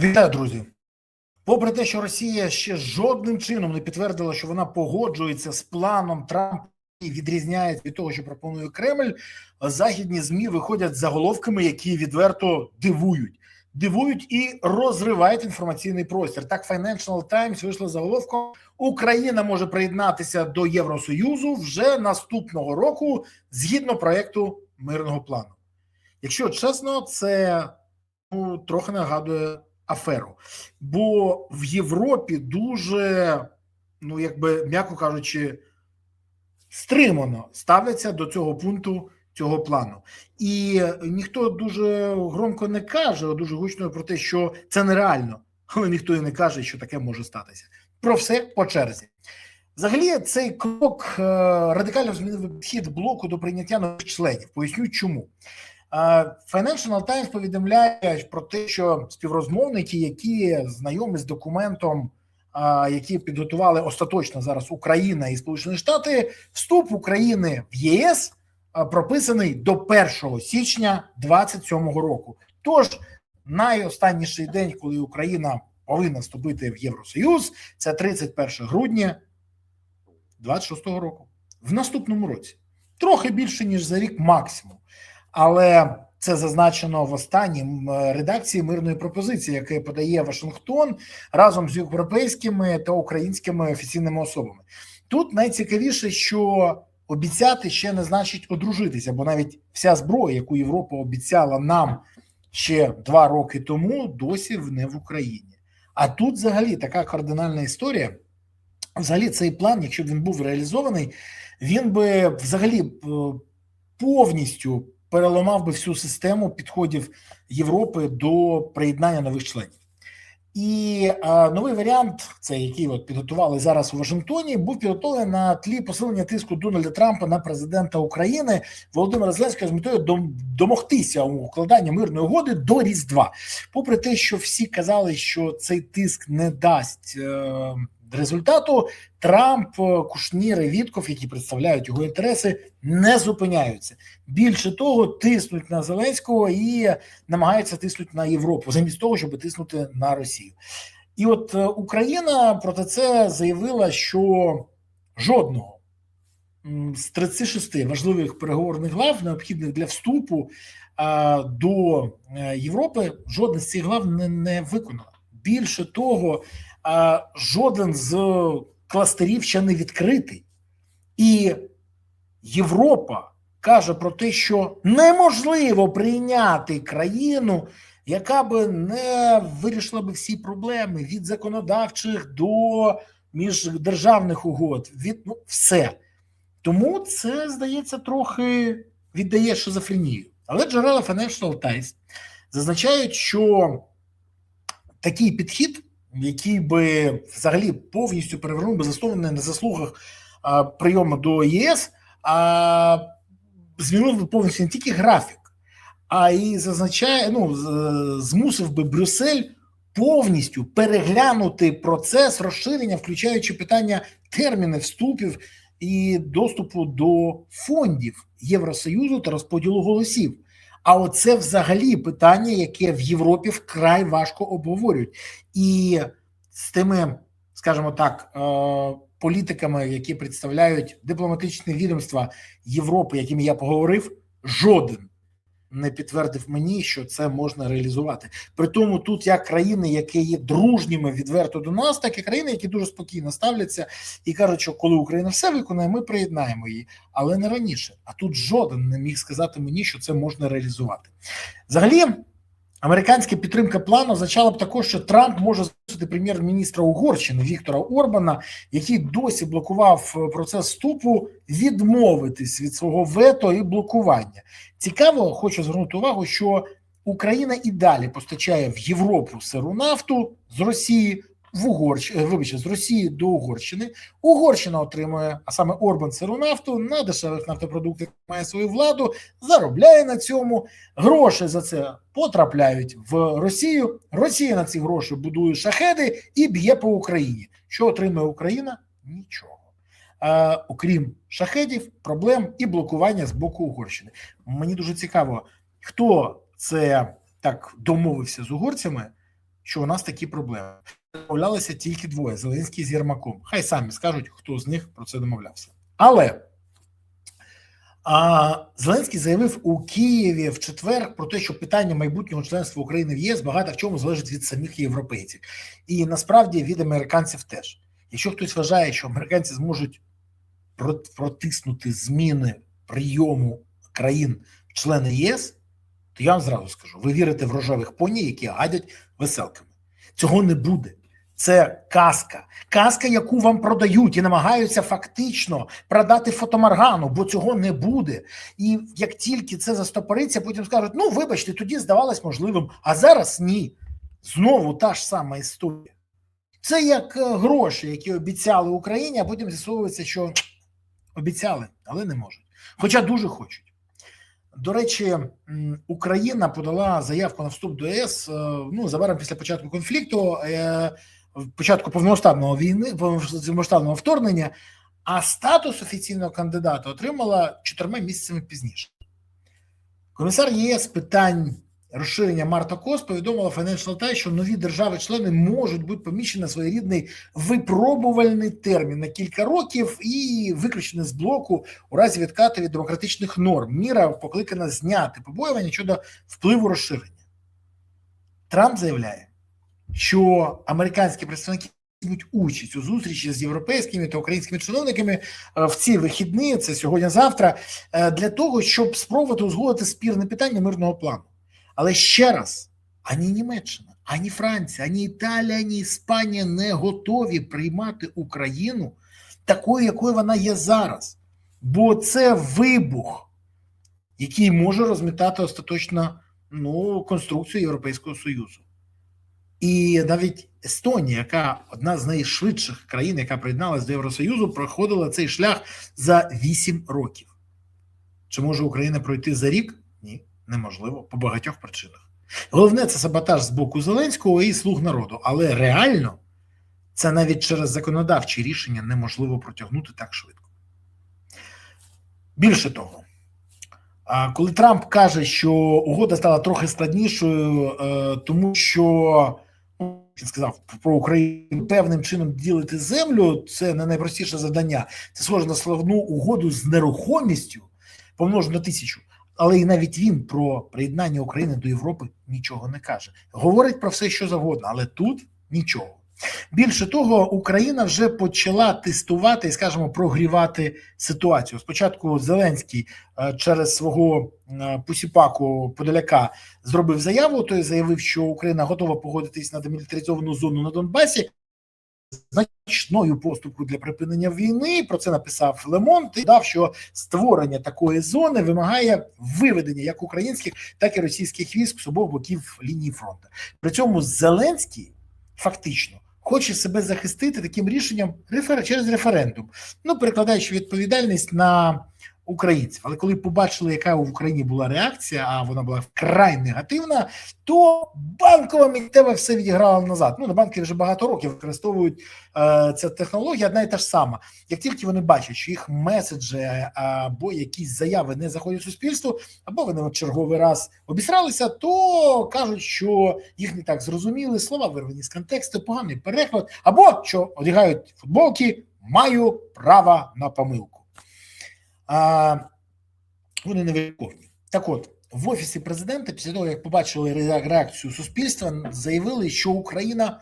Вітаю, друзі. Попри те, що Росія ще жодним чином не підтвердила, що вона погоджується з планом Трампа і відрізняється від того, що пропонує Кремль, західні змі виходять з заголовками, які відверто дивують, дивують і розривають інформаційний простір. Так, Financial Times вийшло з заголовком: Україна може приєднатися до Євросоюзу вже наступного року згідно проекту мирного плану. Якщо чесно, це ну, трохи нагадує аферу. Бо в Європі дуже, ну якби м'яко кажучи, стримано ставляться до цього пункту цього плану. І ніхто дуже громко не каже, дуже гучно про те, що це нереально, але ніхто і не каже, що таке може статися. Про все по черзі. Взагалі, цей крок е, радикально змінив підхід блоку до прийняття нових членів. Поясню, чому. Financial Times повідомляє про те, що співрозмовники, які знайомі з документом, які підготували остаточно зараз Україна і Сполучені Штати, вступ України в ЄС прописаний до 1 січня 2027 року. Тож найостанніший день, коли Україна повинна вступити в Євросоюз, це 31 грудня 26 року, в наступному році, трохи більше ніж за рік максимум але це зазначено в останній редакції мирної пропозиції, яке подає Вашингтон разом з європейськими та українськими офіційними особами. Тут найцікавіше, що обіцяти ще не значить одружитися, бо навіть вся зброя, яку Європа обіцяла нам ще два роки тому, досі не в Україні. А тут, взагалі, така кардинальна історія. Взагалі, цей план, якщо б він був реалізований, він би взагалі повністю переламав би всю систему підходів Європи до приєднання нових членів. І а, новий варіант, це який от підготували зараз у Вашингтоні, був підготовлений на тлі посилення тиску Дональда Трампа на президента України Володимира Зеленського з метою домогтися укладання мирної угоди до Різдва. Попри те, що всі казали, що цей тиск не дасть. Е результату Трамп, Кушнір і Вітков, які представляють його інтереси, не зупиняються. Більше того, тиснуть на Зеленського і намагаються тиснути на Європу, замість того, щоб тиснути на Росію. І от е, Україна проти це заявила, що жодного з 36 важливих переговорних глав, необхідних для вступу до е, Європи, жодна з цих глав не, не виконала. Більше того, жоден з кластерів ще не відкритий. І Європа каже про те, що неможливо прийняти країну, яка би не вирішила би всі проблеми від законодавчих до міждержавних угод, від ну, все. Тому це здається трохи віддає шизофренію. Але джерела Financial Times зазначають, що такий підхід який би взагалі повністю перевернув би заснований на заслугах а, прийому до ЄС, а змінив би повністю не тільки графік, а й зазначає, ну змусив би Брюссель повністю переглянути процес розширення, включаючи питання термінів вступів і доступу до фондів Євросоюзу та розподілу голосів. А оце взагалі питання, яке в Європі вкрай важко обговорюють, і з тими, скажімо так, е, політиками, які представляють дипломатичне відомства Європи, якими я поговорив, жоден не підтвердив мені, що це можна реалізувати. При тому, тут як країни, які є дружніми відверто до нас, так і країни, які дуже спокійно ставляться і кажуть, що коли Україна все виконає, ми приєднаємо її, але не раніше. А тут жоден не міг сказати мені, що це можна реалізувати. Взагалі. Американська підтримка плану означала б також, що Трамп може змусити прем'єр-міністра Угорщини Віктора Орбана, який досі блокував е, процес вступу, відмовитись від свого вето і блокування. Цікаво, хочу звернути увагу, що Україна і далі постачає в Європу сиру нафту з Росії в Угорщ... Е, вибачте, з Росії до Угорщини. Угорщина отримує, а саме Орбан сиру нафту на дешевих нафтопродуктах має свою владу, заробляє на цьому. Гроші за це потрапляють в Росію. Росія на ці гроші будує шахеди і б'є по Україні. Що отримує Україна? Нічого. А, Окрім шахедів, проблем і блокування з боку Угорщини. Мені дуже цікаво, хто це так домовився з угорцями що у нас такі проблеми. Домовлялися тільки двоє: Зеленський з Єрмаком. Хай самі скажуть, хто з них про це домовлявся. Але а, Зеленський заявив у Києві в четвер про те, що питання майбутнього членства України в ЄС багато в чому залежить від самих європейців, і насправді від американців теж. Якщо хтось вважає, що американці зможуть протиснути зміни прийому країн в члени ЄС, то я вам зразу скажу: ви вірите в рожевих поні, які гадять веселками. Цього не буде. Це казка, казка, яку вам продають і намагаються фактично продати фотомаргану, бо цього не буде. І як тільки це застопориться, потім скажуть: ну вибачте, тоді здавалось можливим, а зараз ні. Знову та ж сама історія. Це як гроші, які обіцяли Україні, а потім з'ясовується, що обіцяли, але не можуть. Хоча дуже хочуть. До речі, Україна подала заявку на вступ до ЄС ну забаром після початку конфлікту, початку повномасштабного війни, повномасштабного вторгнення, а статус офіційного кандидата отримала чотирма місяцями пізніше. Комісар ЄС питань розширення Марта Кос повідомила Financial Times, що нові держави-члени можуть бути поміщені на своєрідний випробувальний термін на кілька років і виключені з блоку у разі відкату від демократичних норм. Міра покликана зняти побоювання щодо впливу розширення. Трамп заявляє, що американські представники візьмуть участь у зустрічі з європейськими та українськими чиновниками в ці вихідні, це сьогодні-завтра, для того, щоб спробувати узгодити спірне питання мирного плану. Але ще раз, ані Німеччина, ані Франція, ані Італія, ані Іспанія не готові приймати Україну такою, якою вона є зараз. Бо це вибух, який може розмітати остаточно ну, конструкцію Європейського Союзу. І навіть Естонія, яка одна з найшвидших країн, яка приєдналася до Євросоюзу, проходила цей шлях за 8 років. Чи може Україна пройти за рік? Ні неможливо по багатьох причинах. Головне це саботаж з боку Зеленського і слуг народу, але реально це навіть через законодавчі рішення неможливо протягнути так швидко. Більше того, коли Трамп каже, що угода стала трохи складнішою, е, тому що ну, він сказав про Україну певним чином ділити землю, це не найпростіше завдання. Це схоже на славну угоду з нерухомістю, помножено на тисячу але і навіть він про приєднання України до Європи нічого не каже. Говорить про все, що завгодно, але тут нічого. Більше того, Україна вже почала тестувати і, скажімо, прогрівати ситуацію. Спочатку Зеленський е, через свого е, посіпаку Подоляка зробив заяву. Той заявив, що Україна готова погодитись на демілітаризовану зону на Донбасі значною поступкою для припинення війни. Про це написав Лемонт і дав, що створення такої зони вимагає виведення як українських, так і російських військ з обох боків лінії фронту. При цьому Зеленський фактично. Хоче себе захистити таким рішенням через референдум, ну перекладаючи відповідальність на українців. Але коли побачили, яка в Україні була реакція, а вона була вкрай негативна, то банкова міттєво все відіграла назад. Ну на банки вже багато років використовують е, ця технологія, одна і та ж сама. Як тільки вони бачать, що їх меседжі або якісь заяви не заходять в суспільство, або вони в черговий раз обісралися, то кажуть, що їх не так зрозуміли, слова вирвані з контексту, поганий переклад, або що одягають футболки, маю право на помилку а, вони невеликовні. Так от, в Офісі президента, після того, як побачили реакцію суспільства, заявили, що Україна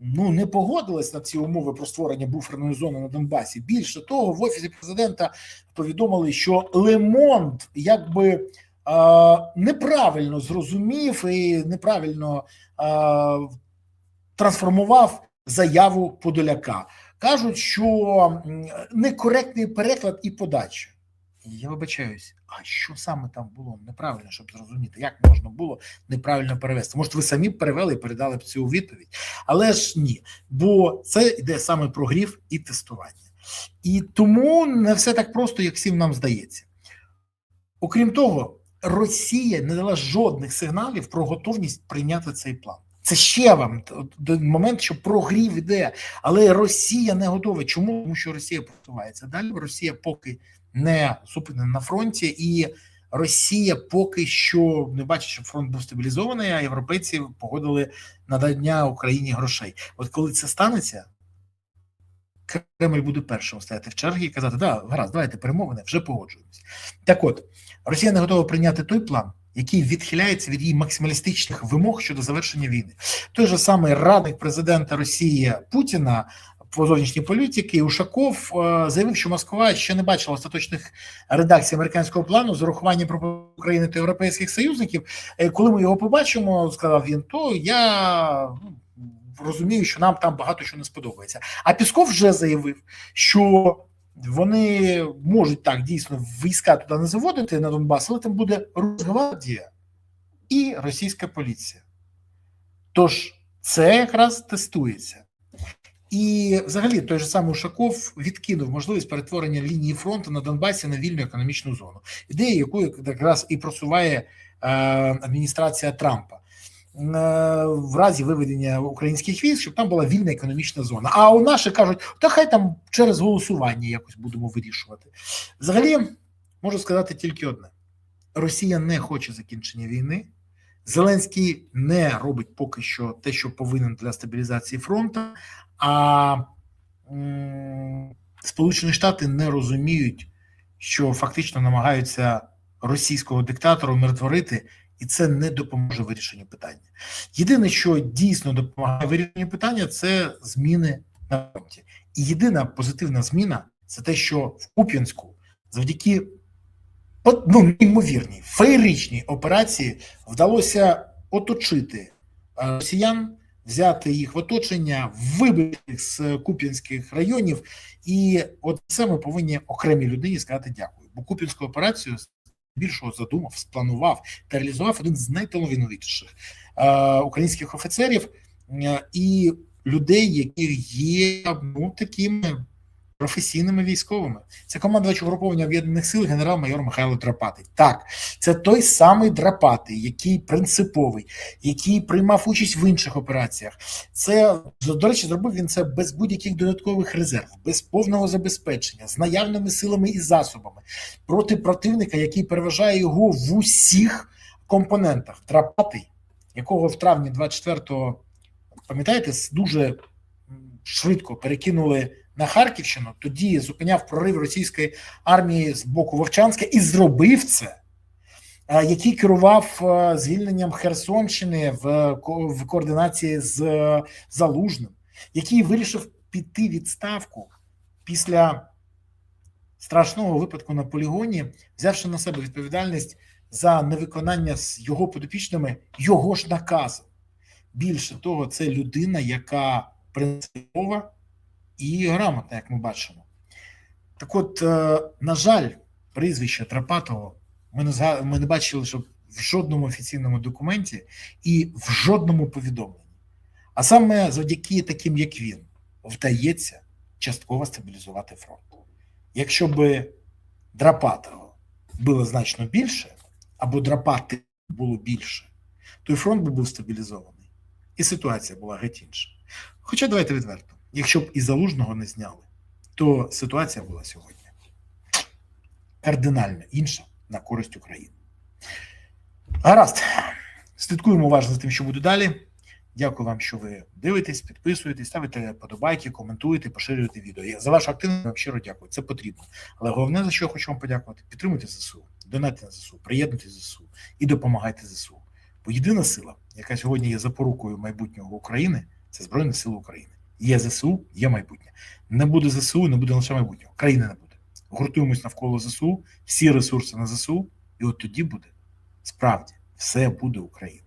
ну не погодилась на ці умови про створення буферної зони на Донбасі. Більше того, в Офісі президента повідомили, що Лемонт якби неправильно зрозумів і неправильно а, трансформував заяву Подоляка. Кажуть, що некоректний переклад і подача. Я вибачаюсь, а що саме там було неправильно, щоб зрозуміти, як можна було неправильно перевести? Може, ви самі перевели і передали б цю відповідь, але ж ні, бо це йде саме про грів і тестування, і тому не все так просто, як всім нам здається. Окрім того, Росія не дала жодних сигналів про готовність прийняти цей план. Це ще вам момент, що прогрів іде, але Росія не готова. Чому? Тому що Росія просувається далі. Росія поки не зупинена на фронті, і Росія поки що не бачить, щоб фронт був стабілізований, а європейці погодили надання Україні грошей. От коли це станеться, Кремль буде першим стояти в чергі і казати: да, гаразд, давайте перемовини, вже погоджуємось. Так от Росія не готова прийняти той план, який відхиляється від її максималістичних вимог щодо завершення війни. Той же самий радник президента Росії Путіна по зовнішній політики Ушаков е, заявив, що Москва ще не бачила остаточних редакцій американського плану з урахуванням про України та європейських союзників. Е, коли ми його побачимо, сказав він, то я ну, розумію, що нам там багато що не сподобається. А Пісков вже заявив, що вони можуть так дійсно війська туди не заводити на Донбас, але там буде Росгвардія і російська поліція. Тож це якраз тестується. І, взагалі, той же самий Ушаков відкинув можливість перетворення лінії фронту на Донбасі на вільну економічну зону, ідея якою якраз і просуває е, адміністрація Трампа. Е, в разі виведення українських військ, щоб там була вільна економічна зона. А у наші кажуть, та хай там через голосування якось будемо вирішувати. Взагалі, можу сказати тільки одне: Росія не хоче закінчення війни. Зеленський не робить поки що те, що повинен для стабілізації фронту, а Сполучені Штати не розуміють, що фактично намагаються російського диктатора умиротворити і це не допоможе вирішенню питання. Єдине, що дійсно допомагає вирішенню питання, це зміни на фронті. І єдина позитивна зміна це те, що в Куп'янську завдяки ну, неймовірній феєричній операції вдалося оточити е, росіян. Взяти їх в оточення, вибити з куп'янських районів, і от це ми повинні окремій людині сказати дякую. Бо куп'янську операцію більшого задумав, спланував та реалізував один з найталановитіших е, українських офіцерів е, і людей, які є ну такими професійними військовими. Це командувач угруповання об'єднаних сил генерал-майор Михайло Драпатий. Так, це той самий Драпатий, який принциповий, який приймав участь в інших операціях. Це до речі, зробив він це без будь-яких додаткових резерв, без повного забезпечення, з наявними силами і засобами проти противника, який переважає його в усіх компонентах. Драпатий, якого в травні 24-го, пам'ятаєте, дуже швидко перекинули на Харківщину, тоді зупиняв прорив російської армії з боку Вовчанська і зробив це, е, який керував е, звільненням Херсонщини в координації з Залужним, який вирішив піти відставку після страшного випадку на полігоні, взявши на себе відповідальність за невиконання з його підопічними його ж наказу. Більше того, це людина, яка принципова і грамотна, як ми бачимо. Так от, е, на жаль, прізвище Трапатого ми не ми не бачили, що в жодному офіційному документі і в жодному повідомленні. А саме завдяки таким, як він, вдається частково стабілізувати фронт. Якщо би Драпатого було значно більше, або драпати було більше, то і фронт би був стабілізований, і ситуація була геть інша. Хоча давайте відверто. Якщо б і залужного не зняли, то ситуація була сьогодні кардинально інша на користь України. Гаразд, слідкуємо уважно за тим, що буде далі. Дякую вам, що ви дивитесь, підписуєтесь, ставите подобайки, коментуєте, поширюєте відео. Я за вашу активність вам щиро дякую. Це потрібно. Але головне, за що я хочу вам подякувати, підтримуйте ЗСУ, донайте на ЗСУ, приєднуйте ЗСУ і допомагайте ЗСУ. Бо єдина сила, яка сьогодні є запорукою майбутнього України, це Збройні Сили України. Є ЗСУ, є майбутнє. Не буде ЗСУ, не буде лише майбутнього. країни не буде. Гуртуємось навколо ЗСУ, всі ресурси на ЗСУ, і от тоді буде справді все буде Україна.